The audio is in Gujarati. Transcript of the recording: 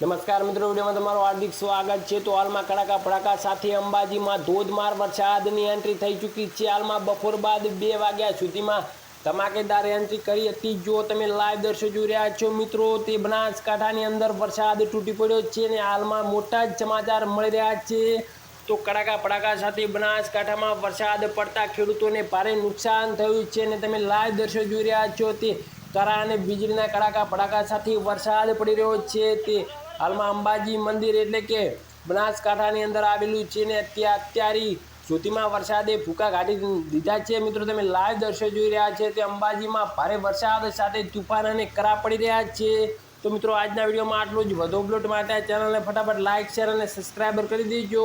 નમસ્કાર મિત્રો, વિડીયોમાં તમારું હાર્દિક સ્વાગત છે. તો હાલમાં કડાકા ભડાકા સાથે અંબાજીમાં ધોધમાર વરસાદની એન્ટ્રી થઈ ચૂકી છે. હાલમાં બપોર બાદ બે વાગ્યા સુધીમાં ધમાકેદાર એન્ટ્રી કરી હતી. જો તમે લાઈવ દર્શો જોઈ રહ્યા છો મિત્રો, તે બનાસકાંઠાની અંદર વરસાદ તૂટી પડ્યો છે અને હાલમાં મોટા જ સમાચાર મળી રહ્યા છે. તો કડાકા ભડાકા સાથે બનાસકાંઠામાં વરસાદ પડતા ખેડૂતોને ભારે નુકસાન થયું છે અને તમે લાઈવ દર્શો જોઈ રહ્યા છો તે કરા અને વીજળીના કડાકા ભડાકા સાથે વરસાદ પડી રહ્યો છે. તે હાલમાં અંબાજી મંદિર એટલે કે બનાસકાંઠાની અંદર આવેલું છે ને અત્યારે અત્યારે સુધીમાં વરસાદે ભૂકા કાઢી દીધા છે. મિત્રો, તમે લાઈવ દર્શો જોઈ રહ્યા છે તે અંબાજીમાં ભારે વરસાદ સાથે તુફાન અને કરા પડી રહ્યા છે. તો મિત્રો, આજના વિડીયોમાં આટલું જ. વધુ અપલોડ માટે ચેનલને ફટાફટ લાઇક શેર અને સબસ્ક્રાઈબર કરી દેજો.